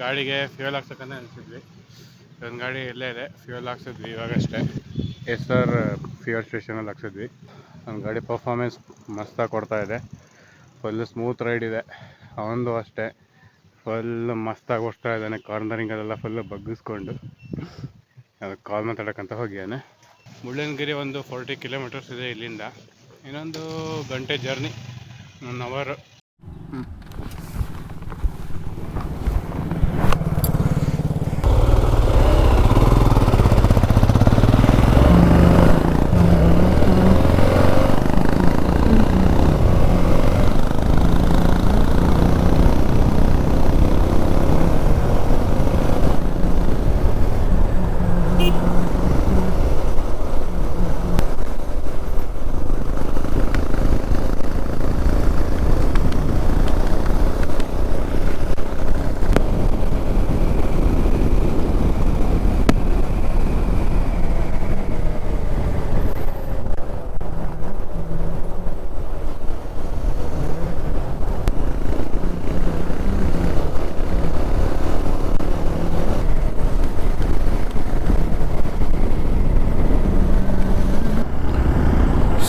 ಗಾಡಿಗೆ ಫ್ಯೂಯಲ್ ಹಾಕ್ಸಕ್ಕಂತ ಅನಿಸಿದ್ವಿ. ಒಂದು ಗಾಡಿ ಇಲ್ಲೇ ಇದೆ ಫ್ಯೂಯಲ್ ಹಾಕ್ಸಿದ್ವಿ ಇವಾಗಷ್ಟೇ. ಎಸ್ ಆರ್ ಫ್ಯೂಯಲ್ ಸ್ಟೇಷನಲ್ಲಿ ಹಾಕ್ಸಿದ್ವಿ. ಒಂದು ಗಾಡಿ ಪರ್ಫಾರ್ಮೆನ್ಸ್ ಮಸ್ತಾಗಿ ಕೊಡ್ತಾ ಇದೆ. ಫುಲ್ ಸ್ಮೂತ್ ರೈಡ್ ಇದೆ. ಅವನದು ಅಷ್ಟೇ. ಫುಲ್ ಮಸ್ತಾಗಿ ಓಡ್ತಾ ಇದ್ದಾನೆ ಕಾರ್ನರಿಂಗಲ್ಲೆಲ್ಲ ಫುಲ್ ಬಗ್ಗಿಸ್ಕೊಂಡು. ಅದು ಕಾಲ್ ಮಾತಾಡೋಕ್ಕಂತ ಹೋಗಿದ್ದಾನೆ. ಮುಳ್ಳಯ್ಯನಗಿರಿ ಒಂದು ಫೋರ್ಟಿ ಕಿಲೋಮೀಟರ್ಸ್ ಇದೆ ಇಲ್ಲಿಂದ. ಇನ್ನೊಂದು ಗಂಟೆ ಜರ್ನಿ ಒನ್ ಅವರ್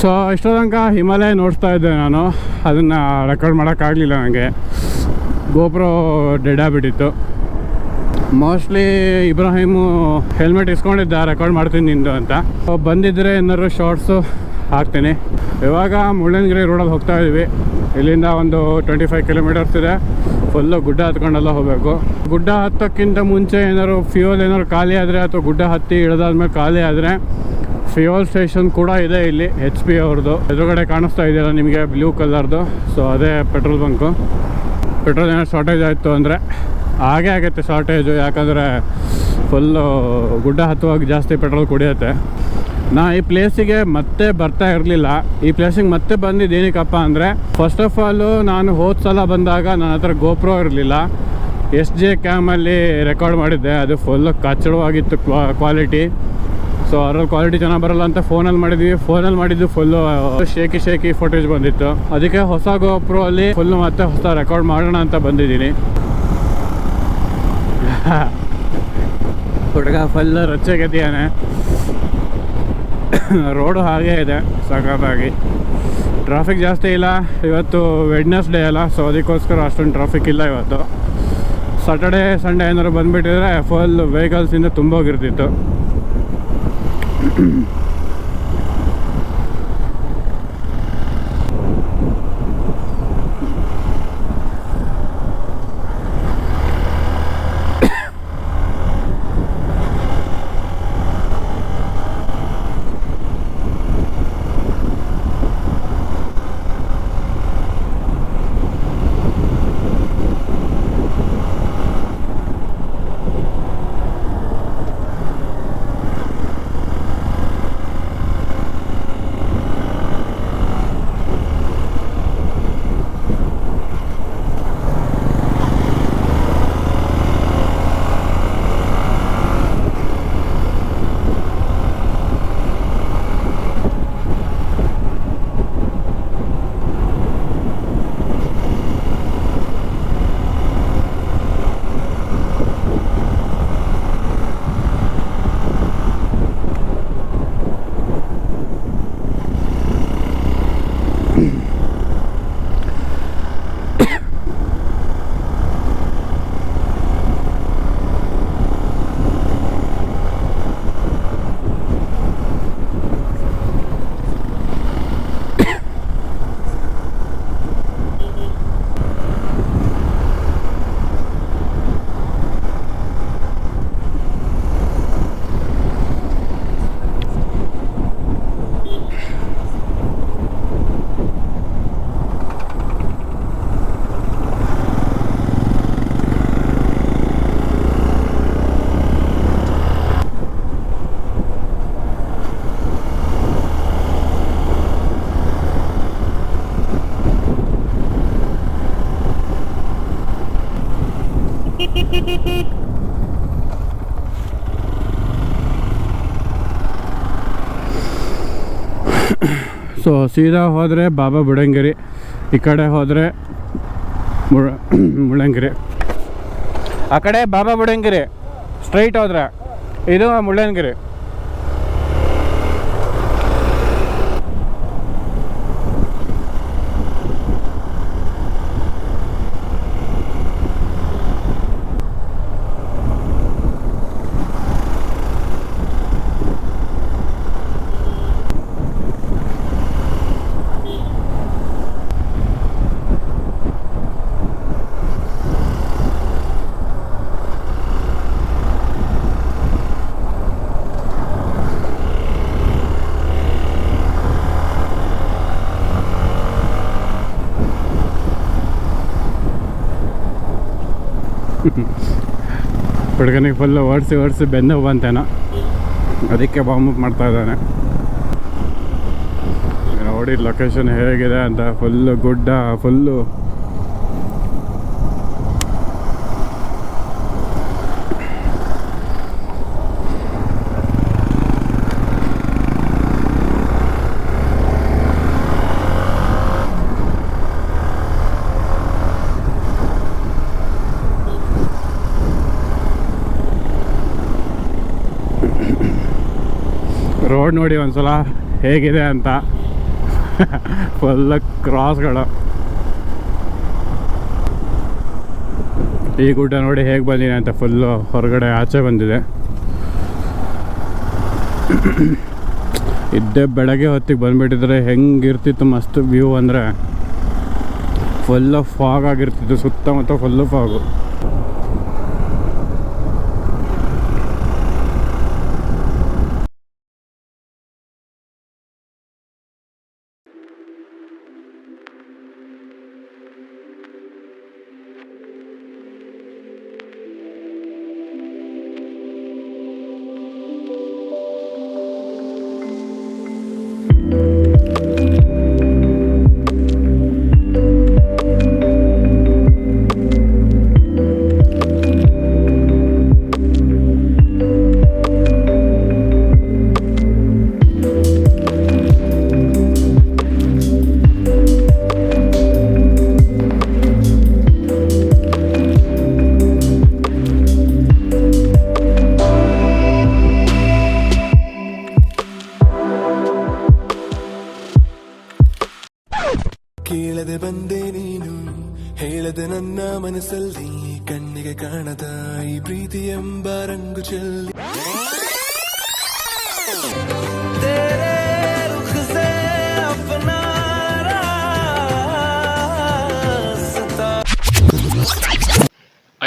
ಸೊ ಇಷ್ಟೋ ತನಕ ಹಿಮಾಲಯ ನೋಡ್ತಾ ಇದ್ದೆ ನಾನು. ಅದನ್ನು ರೆಕಾರ್ಡ್ ಮಾಡೋಕ್ಕಾಗಲಿಲ್ಲ ನನಗೆ ಗೋಪ್ರೋ ಡೆಡ್ ಆಗಿಬಿಟ್ಟಿತ್ತು. ಮೋಸ್ಟ್ಲಿ ಇಬ್ರಾಹಿಮು ಹೆಲ್ಮೆಟ್ ಇಸ್ಕೊಂಡಿದ್ದ ರೆಕಾರ್ಡ್ ಮಾಡ್ತೀನಿ ನಿಂದು ಅಂತ. ಬಂದಿದ್ದರೆ ಏನಾದ್ರು ಶಾರ್ಟ್ಸು ಹಾಕ್ತೀನಿ. ಇವಾಗ ಮುಳ್ಳಿನಗಿರಿ ರೋಡಲ್ಲಿ ಹೋಗ್ತಾ ಇದ್ದೀವಿ ಇಲ್ಲಿಂದ ಒಂದು ಟ್ವೆಂಟಿ ಫೈವ್ ಕಿಲೋಮೀಟರ್ಸ್ ಇದೆ. ಫುಲ್ಲು ಗುಡ್ಡ ಹತ್ಕೊಂಡೆಲ್ಲ ಹೋಗಬೇಕು. ಗುಡ್ಡ ಹತ್ತೋಕ್ಕಿಂತ ಮುಂಚೆ ಏನಾದ್ರು ಫ್ಯೂಯಲ್ ಏನಾದ್ರು ಖಾಲಿ ಆದರೆ ಅಥವಾ ಗುಡ್ಡ ಹತ್ತಿ ಇಳಿದಾದ್ಮೇಲೆ ಖಾಲಿ ಆದರೆ ಫ್ಯೂಯಲ್ ಸ್ಟೇಷನ್ ಕೂಡ ಇದೆ ಇಲ್ಲಿ ಎಚ್ ಪಿ ಅವ್ರದ್ದು. ಎದುರುಗಡೆ ಕಾಣಿಸ್ತಾ ಇದೆಯಲ್ಲ ನಿಮಗೆ ಬ್ಲೂ ಕಲರ್ದು ಸೊ ಅದೇ ಪೆಟ್ರೋಲ್ ಬಂಕು ಪೆಟ್ರೋಲ್ ಏನೋ ಶಾರ್ಟೇಜ್ ಆಯಿತು ಅಂದರೆ ಹಾಗೆ ಆಗುತ್ತೆ ಶಾರ್ಟೇಜು ಯಾಕಂದರೆ ಫುಲ್ಲು ಗುಡ್ಡ ಹತ್ತುವಾಗ ಜಾಸ್ತಿ ಪೆಟ್ರೋಲ್ ಕುಡಿಯುತ್ತೆ. ನಾ ಈ ಪ್ಲೇಸಿಗೆ ಮತ್ತೆ ಬರ್ತಾ ಇರಲಿಲ್ಲ. ಈ ಪ್ಲೇಸಿಗೆ ಮತ್ತೆ ಬಂದಿದ್ದು ಏನಕ್ಕಪ್ಪ ಅಂದರೆ ಫಸ್ಟ್ ಆಫ್ ಆಲು ನಾನು ಹೋದ ಸಲ ಬಂದಾಗ ನನ್ನ ಹತ್ರ ಗೋಪ್ರೋ ಇರಲಿಲ್ಲ. ಎಸ್ ಜೆ ಕ್ಯಾಮಲ್ಲಿ ರೆಕಾರ್ಡ್ ಮಾಡಿದ್ದೆ. ಅದು ಫುಲ್ಲು ಕಚ್ಚಡವಾಗಿತ್ತು ಕ್ವಾಲಿಟಿ ಸೊ ಅದ್ರಲ್ಲಿ ಕ್ವಾಲಿಟಿ ಚೆನ್ನಾಗಿ ಬರಲ್ಲ ಅಂತ ಫೋನಲ್ಲಿ ಮಾಡಿದ್ವಿ. ಫೋನಲ್ಲಿ ಮಾಡಿದ್ದು ಫುಲ್ಲು ಶೇಕಿ ಶೇಕಿ ಫೋಟೇಜ್ ಬಂದಿತ್ತು. ಅದಕ್ಕೆ ಹೊಸ ಗೋಪ್ರೋ ಅಲ್ಲಿ ಫುಲ್ಲು ಮತ್ತೆ ಹೊಸ ರೆಕಾರ್ಡ್ ಮಾಡೋಣ ಅಂತ ಬಂದಿದ್ದೀನಿ. ಹುಡುಗ ಫುಲ್ ರಚ್ಚೆಗೆದಿಯಾನೆ ರೋಡು ಹಾಗೇ ಇದೆ, ಸಖತ್ತಾಗಿ. ಟ್ರಾಫಿಕ್ ಜಾಸ್ತಿ ಇಲ್ಲ. ಇವತ್ತು ವೆಡ್ನೆಸ್ ಡೇ ಅಲ್ಲ ಸೊ ಅದಕ್ಕೋಸ್ಕರ ಅಷ್ಟೊಂದು ಟ್ರಾಫಿಕ್ ಇಲ್ಲ ಇವತ್ತು. ಸಾಟರ್ಡೇ ಸಂಡೇ ಏನಾದ್ರು ಬಂದುಬಿಟ್ಟಿದ್ರೆ ಫುಲ್ ವೆಹಿಕಲ್ಸಿಂದ ತುಂಬೋಗಿರ್ತಿತ್ತು. mm ಸೊ ಸೀದಾ ಹೋದರೆ ಬಾಬಾ ಬುಡಂಗಿರಿ. ಈ ಕಡೆ ಹೋದರೆ ಮುಳ ಮುಳ್ಳಂಗಿರಿ. ಆ ಕಡೆ ಬಾಬಾ ಬುಡಂಗಿರಿ. ಸ್ಟ್ರೈಟ್ ಹೋದ್ರೆ. ಇದು ಮುಳ್ಳಯ್ಯನಗಿರಿ ಹುಡುಗನಿಗೆ ಫುಲ್ಲು ಓಡಿಸಿ ಓಡಿಸಿ ಬೆನ್ನು ಬಂತೇನೋ ಅದಕ್ಕೆ ಬಾಂಬ್ ಮಾಡ್ತಾ ಇದ್ದಾನೆ. ನೋಡಿ ಲೊಕೇಶನ್ ಹೇಗಿದೆ ಅಂತ ಫುಲ್ಲು ಗುಡ್ಡ ಫುಲ್ಲು ರೋಡ್ ನೋಡಿ ಒಂದ್ಸಲ ಹೇಗಿದೆ ಅಂತ. ಫುಲ್ ಕ್ರಾಸ್ಗಳು ಈ ಗುಡ್ಡ ನೋಡಿ ಹೇಗೆ ಬಂದಿದೆ ಅಂತ ಫುಲ್ಲು ಹೊರಗಡೆ ಆಚೆ ಬಂದಿದೆ. ಇದ್ದೇ ಬೆಳಗ್ಗೆ ಹೊತ್ತಿಗೆ ಬಂದುಬಿಟ್ಟಿದ್ರೆ ಹೆಂಗಿರ್ತಿತ್ತು ಮಸ್ತ್ ವ್ಯೂ ಅಂದರೆ. ಫುಲ್ಲು ಫಾಗ್ ಆಗಿರ್ತಿತ್ತು, ಸುತ್ತಮುತ್ತ ಫುಲ್ಲು ಫಾಗು ಕೇಳದೆ ಬಂದೆ ನೀನು ಹೇಳದೆ ನನ್ನ ಮನಸ್ಸಲ್ಲಿ ಕಣ್ಣಿಗೆ ಕಾಣದ ಈ ಪ್ರೀತಿ ಎಂಬ ರಂಗು ಚೆಲ್ಲಿ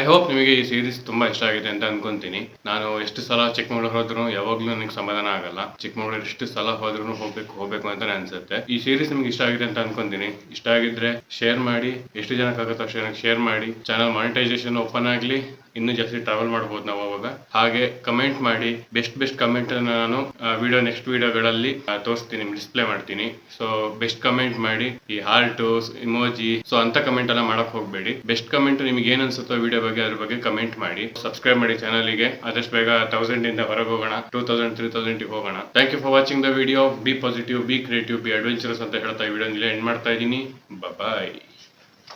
ಹೋಪ್ ನಿಮಗೆ ಈ ಸೀರೀಸ್ ತುಂಬಾ ಇಷ್ಟ ಆಗಿದೆ ಅಂತ ಅನ್ಕೊಂತೀನಿ. ನಾನು ಎಷ್ಟು ಸಲ ಚಿಕ್ಕಮಗಳೂರು ಹೋದ್ರು ಯಾವಾಗ್ಲೂ ನನಗೆ ಸಮಾಧಾನ ಆಗಲ್ಲ. ಚಿಕ್ಕಮಗಳೂರು ಎಷ್ಟು ಸಲ ಹೋದ್ರು ಹೋಗ್ಬೇಕು ಹೋಗ್ಬೇಕು ಅಂತಾನೆ ಅನ್ಸುತ್ತೆ. ಈ ಸೀರೀಸ್ ನಿಮ್ಗೆ ಇಷ್ಟ ಆಗಿದೆ ಅಂತ ಅನ್ಕೊಂತೀನಿ. ಇಷ್ಟ ಆಗಿದ್ರೆ ಶೇರ್ ಮಾಡಿ, ಎಷ್ಟು ಜನಕ್ಕಾಗುತ್ತೋ ಅಷ್ಟು ಜನಕ್ಕೆ ಶೇರ್ ಮಾಡಿ. ಚಾನಲ್ ಮಾನಿಟೈಸೇಷನ್ ಓಪನ್ ಆಗಲಿ. ಇನ್ನೂ ಜಾಸ್ತಿ ಟ್ರಾವೆಲ್ ಮಾಡ್ಬೋದು ನಾವು ಅವಾಗ. ಹಾಗೆ ಕಮೆಂಟ್ ಮಾಡಿ ಬೆಸ್ಟ್ ಬೆಸ್ಟ್ ಕಮೆಂಟ್ ನಾನು ವಿಡಿಯೋ ನೆಕ್ಸ್ಟ್ ವಿಡಿಯೋಗಳಲ್ಲಿ ತೋರಿಸ್ತೀನಿ ಡಿಸ್ಪ್ಲೇ ಮಾಡ್ತೀನಿ. ಸೊ ಬೆಸ್ಟ್ ಕಮೆಂಟ್ ಮಾಡಿ, ಈ ಹಾರ್ಟ್ ಇಮೋಜಿ ಸೊ ಅಂತ ಕಮೆಂಟ್ ಎಲ್ಲ ಮಾಡಕ್ ಹೋಗ್ಬೇಡಿ. ಬೆಸ್ಟ್ ಕಮೆಂಟ್ ನಿಮ್ಗೆ ಏನ್ ಅನ್ಸುತ್ತೋ ವಿಡಿಯೋ ಬಗ್ಗೆ, ಅದ್ರ ಬಗ್ಗೆ ಕಮೆಂಟ್ ಮಾಡಿ. ಸಬ್ಸ್ಕ್ರೈಬ್ ಮಾಡಿ ಚಾನಲ್ಗೆ ಆದಷ್ಟು ಬೇಗ ತೌಸಂಡ್ ಇಂದ ಹೊರಗೆ ಹೋಗೋಣ. ಟೂ ತೌಸಂಡ್ ತ್ರೀ ತೌಸಂಡ್ ಹೋಗೋಣ. Thank you for watching the video be positive be creative be adventurous ಅಂತ ಹೇಳ್ತಾ ವಿಡಿಯೋ ಎಂಡ್ ಮಾಡ್ತಾ ಇದ್ದೀನಿ. ಬಾಯ್